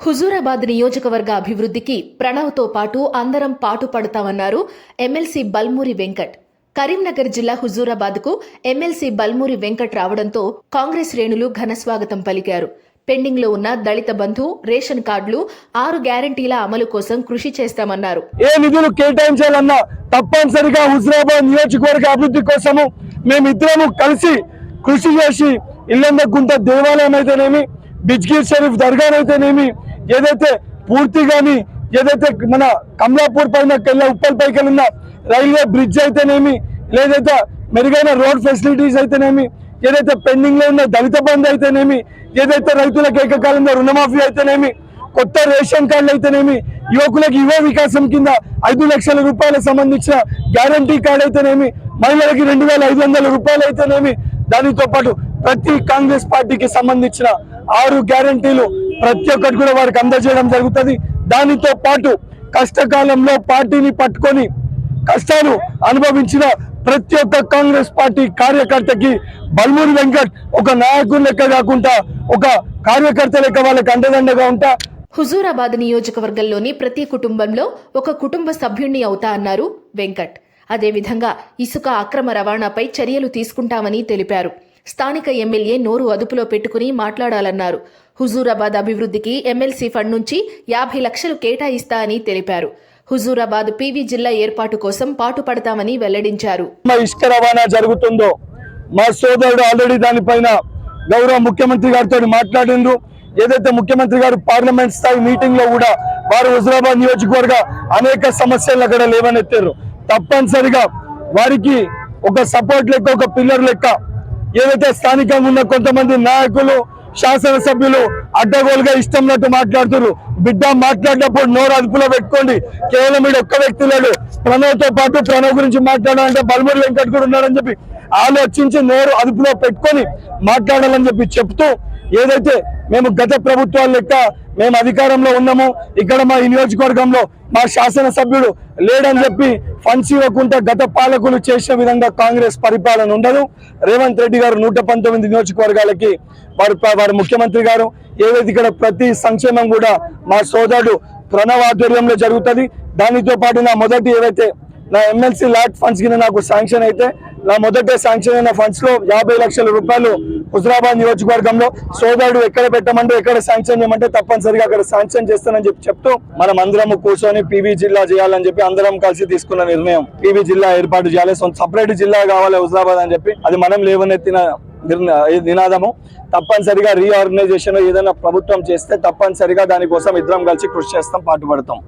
హుజూరాబాద్ నియోజకవర్గ అభివృద్ధికి ప్రణవ్తో పాటు అందరం పాటుపడతామన్నారు ఎమ్మెల్సీ బల్మూరి వెంకట్. కరీంనగర్ జిల్లా హుజూరాబాద్కు ఎమ్మెల్సీ బల్మూరి వెంకట్ రావడంతో కాంగ్రెస్ శ్రేణులు ఘనస్వాగతం పలికారు. పెండింగ్లో ఉన్న దళిత బంధు రేషన్ కార్డులు ఆరు గ్యారంటీల అమలు కోసం కృషి చేస్తామన్నారు. ఏ నిధులు కేటాయించాలన్నా తప్పనిసరిగా హుజూరాబాద్ నియోజకవర్గ అభివృద్ధి కోసము మేమిద్దరము కలిసి కృషి చేసి ఇల్లంద గుంట దేవాలయం అయితేనేమి బిజ్గీర్ షరీఫ్ దర్గానైతేనేమి ఏదైతే పూర్తిగాని ఏదైతే మన కమలాపూర్ పైన కెళ్ళ ఉప్పల్ పైకి వెళ్ళిన రైల్వే బ్రిడ్జ్ అయితేనేమి లేదైతే మెరుగైన రోడ్ ఫెసిలిటీస్ అయితేనేమి ఏదైతే పెండింగ్లో ఉన్న దళిత బంధు అయితేనేమి ఏదైతే రైతులకు ఏకకాలంలో రుణమాఫీ అయితేనేమి కొత్త రేషన్ కార్డులు అయితేనేమి యువకులకు యువ వికాసం కింద ఐదు లక్షల రూపాయలకు సంబంధించిన గ్యారంటీ కార్డు అయితేనేమి మహిళలకి రెండు వేల ఐదు వందల రూపాయలు అయితేనేమి దానితో పాటు ప్రతి కాంగ్రెస్ పార్టీకి సంబంధించిన ఆరు గ్యారంటీలు ప్రతి ఒక్కటి కూడా వారికి అందజేయడం జరుగుతుంది. దానితో పాటు కష్టకాలంలో పార్టీని పట్టుకొని కష్టాలు అనుభవించిన ప్రతి ఒక్క కాంగ్రెస్ పార్టీ కార్యకర్తకి బల్మూరి వెంకట్ ఒక నాయకుడు లెక్క కాకుండా ఒక కార్యకర్త లెక్క వాళ్ళకి అండదండగా ఉంటా. హుజూరాబాద్ నియోజకవర్గంలోని ప్రతి కుటుంబంలో ఒక కుటుంబ సభ్యుణ్ణి అవుతా అన్నారు వెంకట్. అదేవిధంగా ఇసుక అక్రమ రవాణాపై చర్యలు తీసుకుంటామని తెలిపారు. స్థానిక ఎమ్మెల్యే నోరు అదుపులో పెట్టుకుని మాట్లాడాలన్నారు. హుజూరాబాద్ అభివృద్ధికి ఎమ్మెల్సీ ఫండ్ నుంచి యాభై లక్షలు కేటాయిస్తా అని తెలిపారు. హుజూరాబాద్ పీవీ జిల్లా ఏర్పాటు కోసం పాటుపడతామని వెల్లడించారు. మా ఇసుక రవాణా జరుగుతుందో? మా సోదరుడు ఆల్రెడీ దానిపైన గౌరవ ముఖ్యమంత్రి గారితో మాట్లాడిండ్రు. ఏదైతే ముఖ్యమంత్రి గారు పార్లమెంట్ స్థాయి మీటింగ్లో కూడా వారు హుజరాబాద్ నియోజకవర్గ అనేక సమస్యలు అక్కడ లేవనెత్తారు తప్పనిసరిగా వారికి ఒక సపోర్ట్ లెక్క ఒక పిల్లర్ లెక్క ఏదైతే స్థానికంగా ఉన్న కొంతమంది నాయకులు శాసనసభ్యులు అడ్డగోలుగా ఇష్టంనట్టు మాట్లాడుతున్నారు బిడ్డ మాట్లాడినప్పుడు నోరు అదుపులో పెట్టుకోండి. కేవలం వీడు ఒక్క వ్యక్తి లేడు. ప్రణవ్తో పాటు ప్రణవ్ గురించి మాట్లాడాలంటే బల్మూరి వెంకట్ కూడా ఉన్నాడని చెప్పి ఆలోచించి నోరు అదుపులో పెట్టుకొని మాట్లాడాలని చెప్పి చెప్తూ ఏదైతే మేము గత ప్రభుత్వాల లెక్క మేము అధికారంలో ఉన్నాము. ఇక్కడ మా నియోజకవర్గంలో మా శాసనసభ్యుడు లేడని చెప్పి ఫండ్స్ ఇవ్వకుండా గత పాలకులు చేసిన విధంగా కాంగ్రెస్ పరిపాలన ఉండదు. రేవంత్ రెడ్డి గారు నూట పంతొమ్మిది నియోజకవర్గాలకి వారు వారి ముఖ్యమంత్రి గారు. ఏదైతే ఇక్కడ ప్రతి సంక్షేమం కూడా మా సోదరుడు ప్రణవ్ ఆధ్వర్యంలో జరుగుతుంది. దానితో పాటు నా మొదటి ఏవైతే నా ఎమ్మెల్సీ లాట్ ఫండ్స్ కింద నాకు శాంక్షన్ అయితే నా మొదట శాంక్షన్ అయిన ఫండ్స్లో యాభై లక్షల రూపాయలు హుజరాబాద్ నియోజకవర్గంలో సోదరుడు ఎక్కడ పెట్టమంటే ఎక్కడ శాంక్షన్ చేయమంటే తప్పనిసరిగా అక్కడ శాంక్షన్ చేస్తానని చెప్పి చెప్తూ మనం అందరం కూర్చొని పీవీ జిల్లా చేయాలని చెప్పి అందరం కలిసి తీసుకున్న నిర్ణయం. పీవీ జిల్లా ఏర్పాటు చేయాలి. సపరేట్ జిల్లా కావాలి హుజరాబాద్ అని చెప్పి అది మనం లేవనెత్తిన నినాదము. తప్పనిసరిగా రీఆర్గనైజేషన్ ఏదైనా ప్రభుత్వం చేస్తే తప్పనిసరిగా దానికోసం ఇద్దరం కలిసి కృషి చేస్తాం పాటుపడతాం.